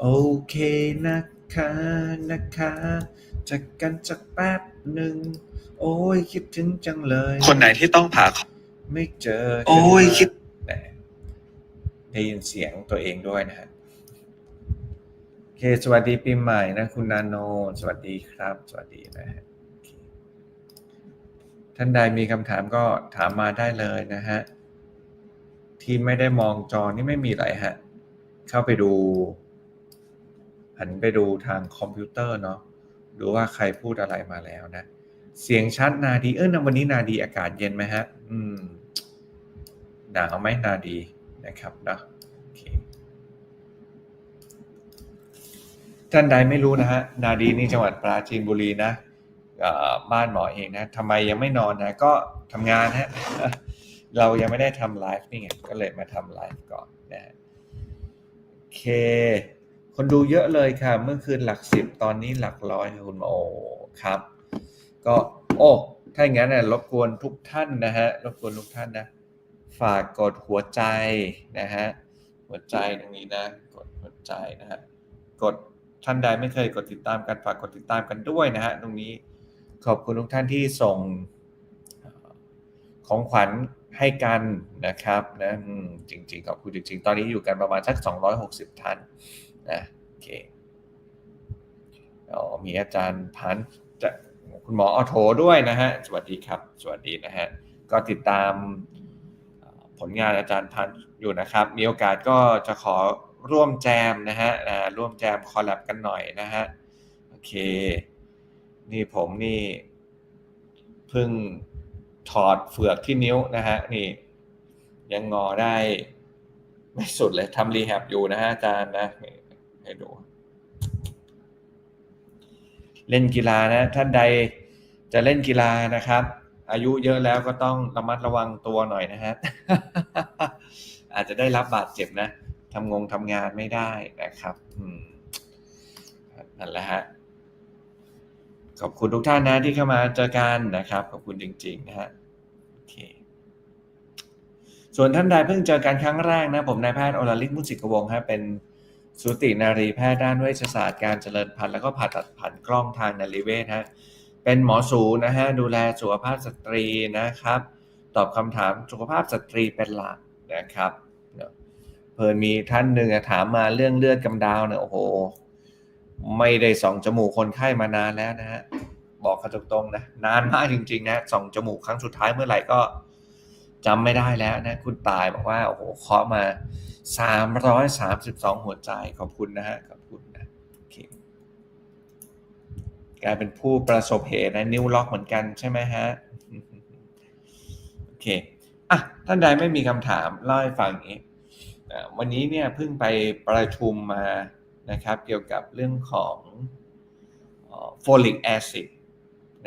โอเคนะคะนะคะจากกันสักแป๊บหนึ่ง โอ้ยคิดถึงจังเลย คนไหนที่ต้องผ่าไม่เจอกันโอ้ยคิดแหมได้ยินเสียงตัวเองด้วยนะฮะโอเค สวัสดีปีใหม่นะ คุณนาโน สวัสดีครับ สวัสดีนะฮะโอเคท่านใดมีคำถามก็ถามมาได้เลยนะฮะที่ไม่ได้มองจอนี่ไม่มีอะไรฮะ เข้าไปดู หันไปดูทางคอมพิวเตอร์เนาะดูว่าใครพูดอะไรมาแล้วนะ เสียงชัดนาดีเออนวันนี้นาดีอากาศเย็นไหมฮะ อืมหนาวไหมนาดีนะครับเนาะท่านใดไม่รู้นะฮะนาดีนี่จังหวัดปราจีนบุรีนะบ้านหมอเองนะทำไมยังไม่นอนนะก็ทำงานฮะเรายังไม่ได้ทำไลฟ์นี่ไงก็เลยมาทำไลฟ์ก่อนนะฮะโอเค คนดูเยอะเลยค่ะ เมื่อคืนหลักสิบตอนนี้หลักร้อยคุณโอ้ครับ ก็โอ้ถ้าอย่างนั้นนะรบกวนทุกท่านนะฮะรบกวนทุกท่านนะ ฝากกดหัวใจนะฮะหัวใจตรงนี้นะ กดหัวใจนะฮะกดท่านใดไม่เคยกดติดตามกันฝากกดติดตามกันด้วยนะฮะตรงนี้ขอบคุณทุกท่านที่ส่งของขวัญให้กันนะครับนะจริงๆขอบคุณจริง ๆ ตอนนี้อยู่กันประมาณสัก 260 ท่าน นะโอเคอ๋อมีอาจารย์พันจะคุณหมอออโถด้วยนะฮะ สวัสดีครับ สวัสดีนะฮะ ก็ติดตามผลงานอาจารย์พันอยู่นะครับ มีโอกาสก็จะขอร่วมแจมนะฮะร่วมแจมคอลแลบกันหน่อยนะฮะ โอเค นี่ผมนี่เพิ่งถอดเฟือกที่นิ้วนะฮะ นี่ ยังงอได้ ไม่สุดเลยทำรีแฮบอยู่นะฮะอาจารย์นะ ให้ดู เล่นกีฬานะท่านใดจะเล่นกีฬานะครับ อายุเยอะแล้วก็ต้องระมัดระวังตัวหน่อยนะฮะอาจจะได้รับบาดเจ็บนะทำงงทำงานไม่ได้นะครับนั่นแหละฮะขอบคุณทุกท่านนะที่เข้ามาเจอกันนะครับ ขอบคุณจริงๆนะฮะโอเคส่วนท่านใดเพิ่งเจอกันครั้งแรกนะ ผมนายแพทย์อรลิศมุสิกวงศ์ฮะเป็น สูตินารีแพทย์ด้านเวชศาสตร์การเจริญพันธุ์แล้วก็ผ่าตัดผันกล้องทางนารีเวชฮะเป็นหมอสูนะฮะดูแลสุขภาพสตรีนะครับ ตอบคำถามสุขภาพสตรีเป็นหลักนะครับเพิ่นมีท่านหนึ่งถามมาเรื่องเลือดกำดาวเนี่ยโอ้โห ไม่ได้ส่องจมูกคนไข้มานานแล้วนะฮะบอกกันตรงๆนะนานมากจริง ๆ นะส่องจมูกครั้งสุดท้ายเมื่อไหร่ก็จำไม่ได้แล้วนะ คุณตายบอกว่าโอ้โหเคาะมา 332 หัวใจขอบคุณนะฮะขอบคุณนะโอเคกลายเป็นผู้ประสบเหตุนะนิ้วล็อกเหมือนกันใช่ไหมฮะโอเคอะท่านใดไม่มีคำถามเล่าให้ฟังนี้วันนี้เนี่ยเพิ่งไปประชุมมานะครับ เกี่ยวกับเรื่องของโฟลิกแอซิด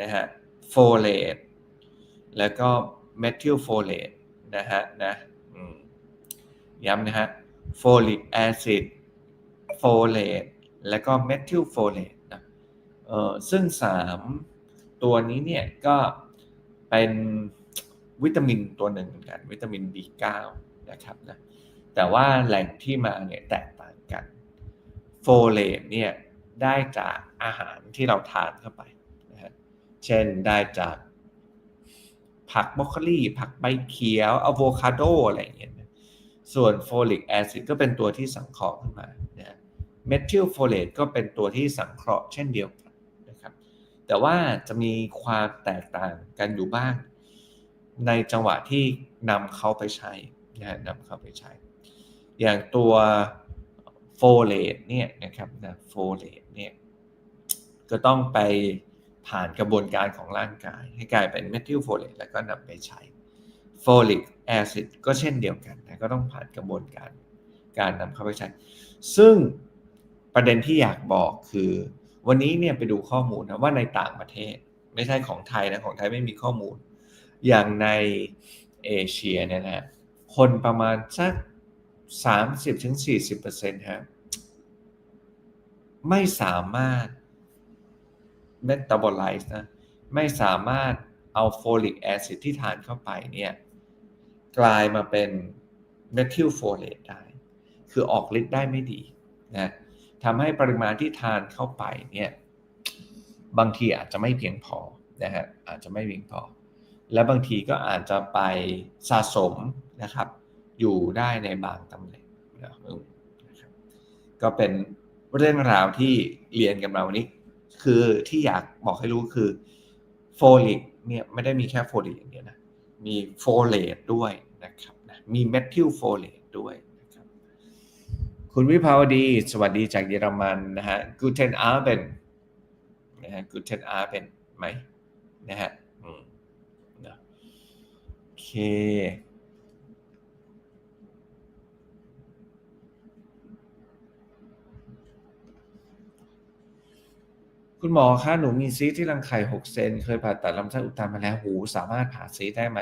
นะฮะโฟเลตแล้วก็เมทิลโฟเลตนะฮะนะ ย้ำนะฮะโฟลิกแอซิดโฟเลตแล้วก็เมทิลโฟเลตนะเอ่อซึ่งสามตัวนี้เนี่ยก็เป็นวิตามินตัวหนึ่งเหมือนกัน วิตามิน B9 นะครับนะแต่ว่าแหล่งที่มาเนี่ยแตกต่างกันโฟเลตเนี่ยได้จากอาหารที่เราทานเข้าไปนะฮะเช่นได้จากผักบรอกโคลีผักใบเขียวอะโวคาโดอะไรอย่างเงี้ย ส่วนโฟลิกแอซิดก็เป็นตัวที่สังเคราะห์ขึ้นมานะเมทิลโฟเลตก็เป็นตัวที่สังเคราะห์เช่นเดียวกันนะครับ แต่ว่าจะมีความแตกต่างกันอยู่บ้าง ในจังหวะที่นำเขาไปใช้นะนำเขาไปใช้ อย่างตัวโฟเลตเนี่ยนะครับนะโฟเลตเนี่ยก็ต้องไปผ่านกระบวนการของร่างกาย ให้กลายเป็นเมทิลโฟเลตแล้วก็นำไปใช้โฟลิกแอซิดก็เช่นเดียวกัน ก็ต้องผ่านกระบวนการการนำเข้าไปใช้ ซึ่งประเด็นที่อยากบอกคือ วันนี้เนี่ยไปดูข้อมูลนะว่าในต่างประเทศ ไม่ใช่ของไทยนะของไทยไม่มีข้อมูล อย่างในเอเชียเนี่ยนะคนประมาณสัก 30-40%ฮะไม่สามารถ metabolize นะไม่สามารถเอาโฟลิกแอซิดที่ทานเข้าไปเนี่ยกลายมาเป็น เมทิลโฟเลตได้ คือออกฤทธิ์ได้ไม่ดีนะทำให้ปริมาณที่ทานเข้าไปเนี่ยบางทีอาจจะไม่เพียงพอนะฮะอาจจะไม่เพียงพอ และบางทีก็อาจจะไปสะสมนะครับ อยู่ได้ในบางตำแหน่งนะครับก็เป็นเรื่องราวที่เรียนกันมาวันนี้ คือที่อยากบอกให้รู้คือโฟลิกเนี่ยไม่ได้มีแค่โฟลิกอย่างเดียวนะมีโฟเลตด้วยนะครับ มีเมทิลโฟเลตด้วยนะครับคุณวิภาวดี สวัสดีจากเยอรมันนะฮะกูเทนอาร์เบนนะฮะกูเทนอาร์เบนไหมนะฮะโอเคคุณหมอคะหนูมีซีที่รังไข่หกเซน เคยผ่าตัดลำไส้อุดตันมาแล้วหู สามารถผ่าซีได้ไหม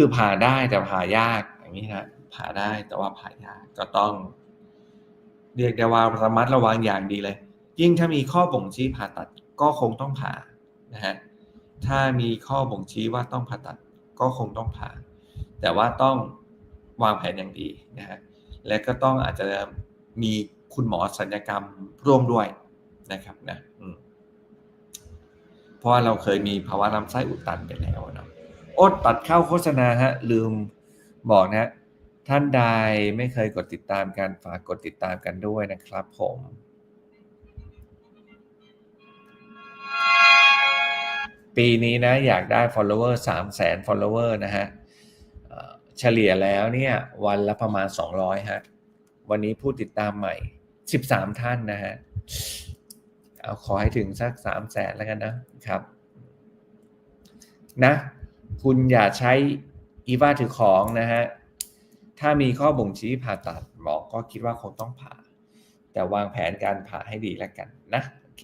คือผ่าได้แต่ผ่ายากอย่างนี้นะผ่าได้แต่ว่าผ่ายากก็ต้อง เรียกได้ว่าระมัดระวังอย่างดีเลย ยิ่งถ้ามีข้อบ่งชี้ผ่าตัดก็คงต้องผ่านะฮะถ้ามีข้อบ่งชี้ว่าต้องผ่าตัดก็คงต้องผ่า แต่ว่าต้องวางแผนอย่างดีนะฮะและก็ต้องอาจจะมีคุณหมอสัญญกรรมร่วมด้วยนะครับนะเพราะว่าเราเคยมีภาวะลำไส้อุดตันไปแล้วเนาะ อดตัดเข้าโฆษณาฮะ ลืมบอกนะ ท่านใดไม่เคยกดติดตามกันฝากกดติดตามกันด้วยนะครับผมปีนี้นะอยากได้ follower 3 0 0แสน follower นะฮะเฉลี่ยแล้วเนี่ยวันละประมาณ 200 ฮะ วันนี้ผู้ติดตามใหม่ 13 ท่านนะฮะ เอาขอให้ถึงสัก3 0 0แสนแล้วกันนะครับ นะ คุณอย่าใช้อีวาถือของนะฮะ ถ้ามีข้อบ่งชี้ผ่าตัดหมอก็คิดว่าคงต้องผ่า แต่วางแผนการผ่าให้ดีแล้วกันนะโอเค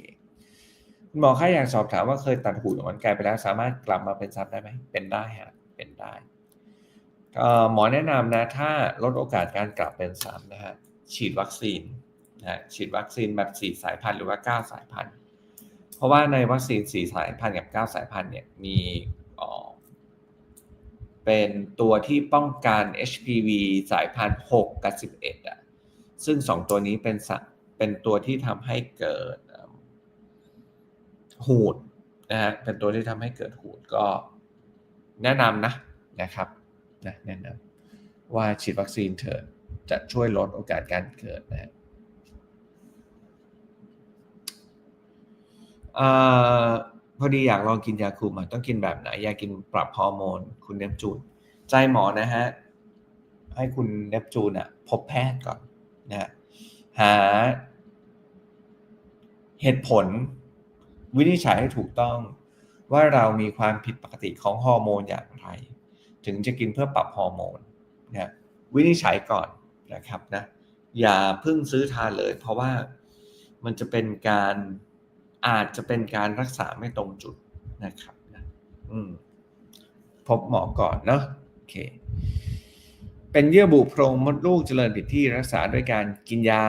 หมอค่อยากสอบถามว่าเคยตัดหูอ่อนไกลไปแล้วสามารถกลับมาเป็นซ้ำได้ไหมเป็นได้ฮะเป็นได้หมอแนะนำนะ ถ้าลดโอกาสการกลับเป็นซ้ำนะฮะฉีดวัคซีนนะฉีดวัคซีนแบบ4สายพันธุ์หรือว่า 9 สายพันธุ์ เพราะว่าในวัคซีน 4 สายพันธุ์กับ 9 สายพันธุ์เนี่ยมี เป็นตัวที่ป้องกัน HPV สายพันธุ์6กับ11อะซึ่ง2ตัวนี้เป็นเป็นตัวที่ทำให้เกิดหูดนะฮะเป็นตัวที่ทำให้เกิดหูดก็แนะนำนะนะครับนะแนะนำว่าฉีดวัคซีนเถอะจะช่วยลดโอกาสการเกิดนะฮะ พอดีอยากลองกินยาคุมต้องกินแบบไหนอยากกินปรับฮอร์โมน คุณเนปจูน ใจหมอนะฮะ ให้คุณเนปจูนอะพบแพทย์ก่อนนะหา เหตุผล วินิจฉัยให้ถูกต้อง ว่าเรามีความผิดปกติของฮอร์โมนอย่างไร ถึงจะกินเพื่อปรับฮอร์โมนนะวินิจฉัยก่อนนะครับนะอย่าเพิ่งซื้อทานเลย เพราะว่ามันจะเป็นการ อาจจะเป็นการรักษาไม่ตรงจุดนะครับนะอืมพบหมอก่อนเนาะโอเค เป็นเยื่อบุโพรงมดลูกเจริญผิดที่รักษาด้วยการกินยา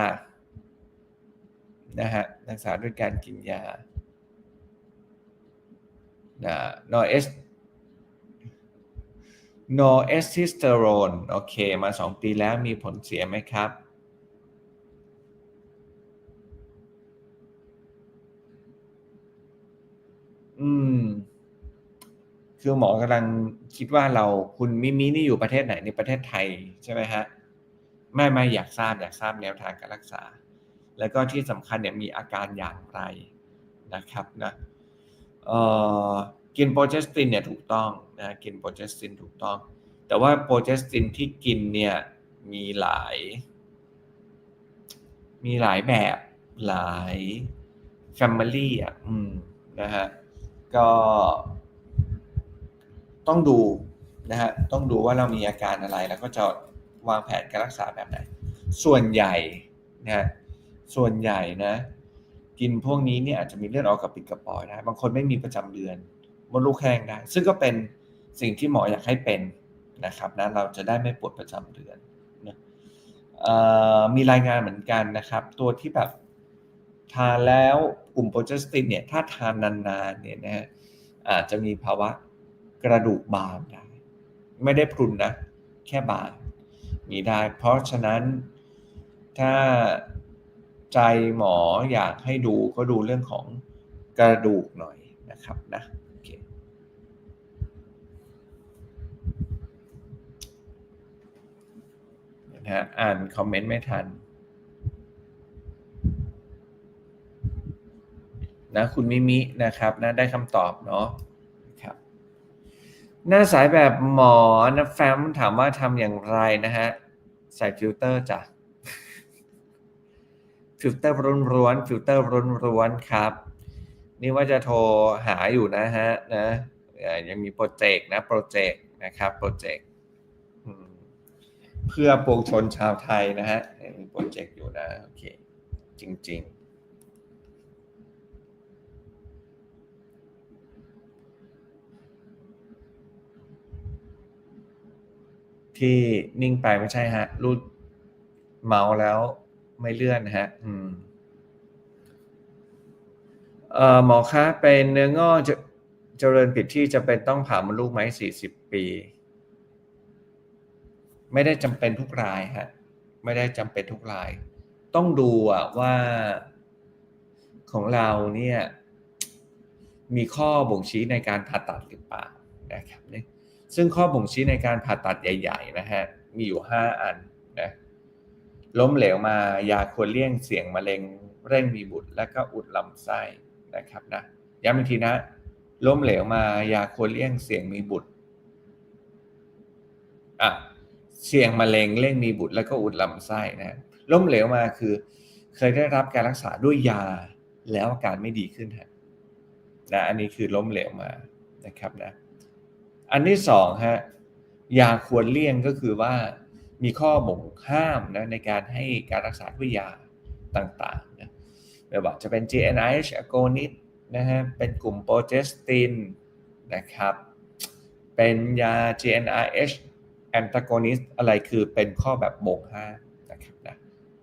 นะฮะรักษาด้วยการกินยานะนอเอสโนเอสทิสเตอโรนโอเค มา 2 ปีแล้วมีผลเสียไหมครับ อืม คือหมอกำลังคิดว่าเราคุณมิมินี่อยู่ประเทศไหนในประเทศไทยใช่ไหมฮะไม่ไม่อยากทราบอยากทราบแนวทางการรักษา แล้วก็ที่สำคัญเนี่ยมีอาการอย่างไรนะครับนะเอ่อกินโปรเจสตินเนี่ยถูกต้องนะกินโปรเจสตินถูกต้อง แต่ว่าโปรเจสตินที่กินเนี่ยมีหลาย มีหลายแบบหลายแฟมิลี่อะ อืม นะฮะ ก็ต้องดูนะฮะต้องดูว่าเรามีอาการอะไรแล้วก็จะวางแผนการรักษาแบบไหน ส่วนใหญ่นะฮะส่วนใหญ่นะ กินพวกนี้เนี่ยอาจจะมีเลือดออกกับปิดกระป๋อยได้บางคนไม่มีประจำเดือนมดลูกแห้งได้ ซึ่งก็เป็นสิ่งที่หมออยากให้เป็นนะครับนะเราจะได้ไม่ปวดประจำเดือนนะมีรายงานเหมือนกันนะครับ ตัวที่แบบทานแล้ว กลุ่มโปรเจสตินเนี่ยถ้าทานนานๆเนี่ยนะฮะอาจจะมีภาวะกระดูกบางได้ ไม่ได้พรุนนะ แค่บางมีได้ เพราะฉะนั้นถ้าใจหมออยากให้ดูก็ดูเรื่องของกระดูกหน่อยนะครับนะนะอ่านคอมเมนต์ไม่ทัน นะคุณมิมินะครับนะได้คำตอบเนาะครับหน้าสายแบบหมอนะแฟมถามว่าทำอย่างไรนะฮะใส่ฟิลเตอร์จ้ะฟิลเตอร์ร้วนๆฟิลเตอร์ร้วนๆครับ นี่ว่าจะโทรหาอยู่นะฮะนะเอ่อยังมีโปรเจกต์นะโปรเจกต์นะครับโปรเจกต์อืมเพื่อปวงชนชาวไทยนะฮะยังมีโปรเจกต์อยู่นะโอเคจริง ๆ ที่นิ่งไปไม่ใช่ฮะ รูดเมาส์แล้วไม่เลื่อนนะฮะ อืมเอ่อหมอคะเป็นเนื้องอกเจเจริญผิดที่จะเป็นต้องผ่ามดลูกไหมสี่สิบปี ไม่ได้จำเป็นทุกรายฮะ ไม่ได้จำเป็นทุกราย ต้องดูอะว่าของเราเนี่ย มีข้อบ่งชี้ในการผ่าตัดหรือเปล่านะครับเนี่ย ซึ่งข้อบ่งชี้ในการผ่าตัดใหญ่ ๆ นะฮะ มีอยู่ 5 อันนะล้มเหลวมายาควรเลี่ยงเสี่ยงมะเร็งเร่งมีบุตร และก็อุดลำไส้นะครับนะย้ำอีกทีนะ ล้มเหลวมายาควรเลี่ยงเสี่ยงมีบุตรอะเสี่ยงมะเร็งเร่งมีบุตร แล้วก็อุดลำไส้นะล้มเหลวมาคือ เคยได้รับการรักษาด้วยยาแล้วอาการไม่ดีขึ้นฮะนะอันนี้คือล้มเหลวมานะครับนะ อันที่สองฮะยาควรเลี่ยงก็คือว่ามีข้อบ่งห้ามนะในการให้การรักษาด้วยยาต่างๆนะไม่ว่าจะเป็น GnRH agonist นะฮะเป็นกลุ่มโปรเจสตินนะครับ เป็นยา GnRH antagonist อะไรคือเป็นข้อแบบบ่งห้ามนะครับนะ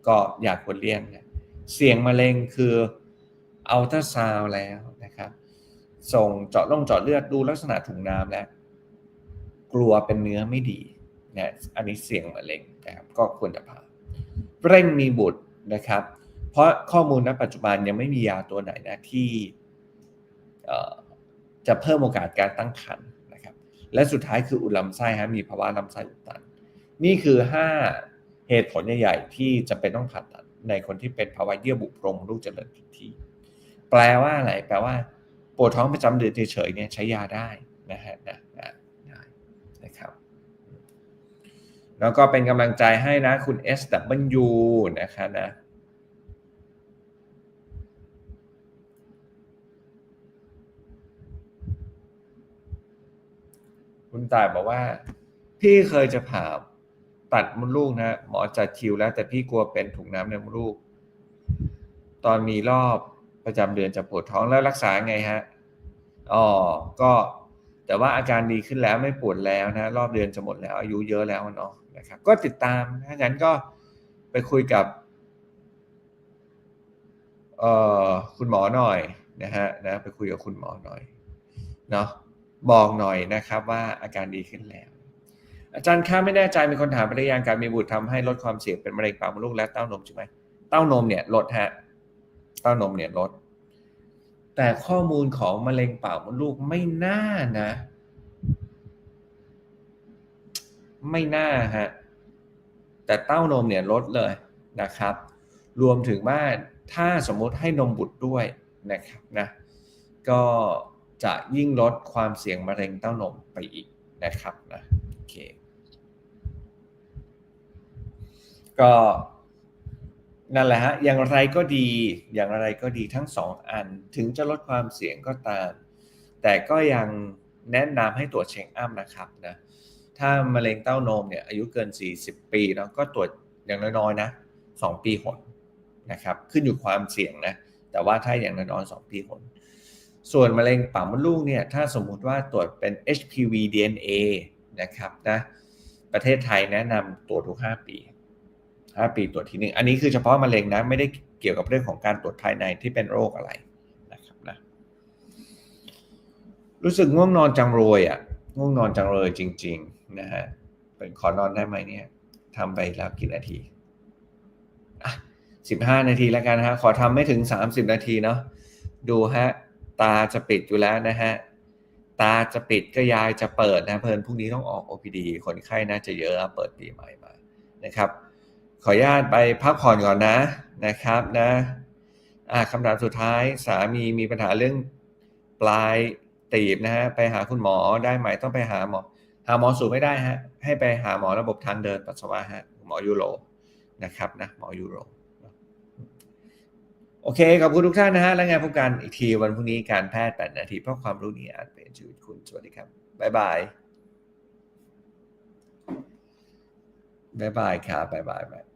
ก็ยาควรเลี่ยงนะเสี่ยงมะเร็งคืออัลตราซาวแล้วนะครับ ส่งเจาะลงเจาะเลือดดูลักษณะถุงน้ำแล้ว กลัวเป็นเนื้อไม่ดีนะอันนี้เสี่ยงมะเร็งนะครับก็ควรจะผ่าเร่งมีบุตรนะครับ เพราะข้อมูลณปัจจุบันยังไม่มียาตัวไหนนะที่จะเพิ่มโอกาสการตั้งครรภ์นะครับ และสุดท้ายคืออุดลำไส้ฮะมีภาวะลำไส้อุดตัน นี่คือ 5 เหตุผลใหญ่ๆที่จะเป็นต้องผ่าตัดในคนที่เป็นภาวะเยื่อบุโพรงลูกเจริญผิดที่ แปลว่าอะไรแปลว่า ปวดท้องประจำเดือนเฉยๆเนี่ยใช้ยาได้นะฮะนะนะได้นะครับ แล้วก็เป็นกำลังใจให้นะคุณ SW นะคะนะคุณตายบอกว่า พี่เคยจะผ่าตัดมดลูกนะ หมอจัดคิวแล้ว แต่พี่กลัวเป็นถุงน้ำในมดลูก ตอนมีรอบประจำเดือนจะปวดท้องแล้วรักษาไงฮะอ๋อก็แต่ว่าอาการดีขึ้นแล้วไม่ปวดแล้วนะ รอบเดือนจะหมดแล้ว อายุเยอะแล้วเนาะ นะครับ ก็ติดตามถ้างั้นก็ไปคุยกับเอ่อคุณหมอหน่อยนะฮะนะไปคุยกับคุณหมอหน่อยเนาะบอกหน่อยนะครับว่าอาการดีขึ้นแล้ว อาจารย์คะไม่แน่ใจมีคนถามไปได้ยังการมีบุตรทำให้ลดความเสี่ยงเป็นมะเร็งปากมดลูกและเต้านมใช่ไหมเต้านมเนี่ยลดฮะเต้านมเนี่ยลด แต่ข้อมูลของมะเร็งปากมดลูกไม่น่านะ ไม่น่าฮะแต่เต้านมเนี่ยลดเลยนะครับ รวมถึงว่าถ้าสมมุติให้นมบุตรด้วยนะครับนะก็จะยิ่งลดความเสี่ยงมะเร็งเต้านมไปอีกนะครับนะโอเคก็นั่นแหละฮะอย่างไรก็ดีอย่างไรก็ดีทั้งสองอันถึงจะลดความเสี่ยงก็ตาม แต่ก็ยังแนะนำให้ตรวจเช็คอัพนะครับนะ ถ้ามะเร็งเต้านมเนี่ยอายุเกิน 40 ปีเนาก็ตรวจอย่างน้อยๆนะ2ปีหนนะครับขึ้นอยู่ความเสี่ยงนะแต่ว่าถ้าอย่างน้อยๆ2ปีหนส่วนมะเร็งปากมดลูกเนี่ยถ้าสมมุติว่าตรวจเป็น HPV DNA นะครับนะประเทศไทยแนะนำตรวจทุก 5 ปี 5 ปีตรวจทีหนึ่งอันนี้คือเฉพาะมะเร็งนะไม่ได้เกี่ยวกับเรื่องของการตรวจภายในที่เป็นโรคอะไรนะครับนะรู้สึกง่วงนอนจังเลยอะง่วงนอนจังเลยจริง ๆ นะฮะเป็นขอนอนได้ไหมเนี่ยทำไปแล้วกี่นาทีอะ15นาทีแล้วกันนะฮะ ขอทำไม่ถึง30นาทีเนาะดูฮะ ตาจะปิดอยู่แล้วนะฮะ ตาจะปิดก็ยายจะเปิดนะเพลินพรุ่งนี้ต้องออก OPD คนไข้น่าจะเยอะเปิดปีใหม่มานะครับ ขออนุญาตไปพักผ่อนก่อนนะนะครับนะอ่าคำถามสุดท้ายสามีมีปัญหาเรื่องปลายตีบนะฮะไปหาคุณหมอได้ไหมต้องไปหาหมอ หาหมอสูไม่ได้ฮะให้ไปหาหมอระบบทางเดินปัสสาวะฮะหมอยูโรนะครับนะหมอยูโรโอเค ขอบคุณทุกท่านนะฮะ แล้วไงพบกันอีกทีวันพรุ่งนี้การแพทย์ 8 นาที เพราะความรู้นี้อาจเป็นชีวิตคุณ สวัสดีครับ บ๊ายบาย บ๊ายบายครับบ๊ายบายบาย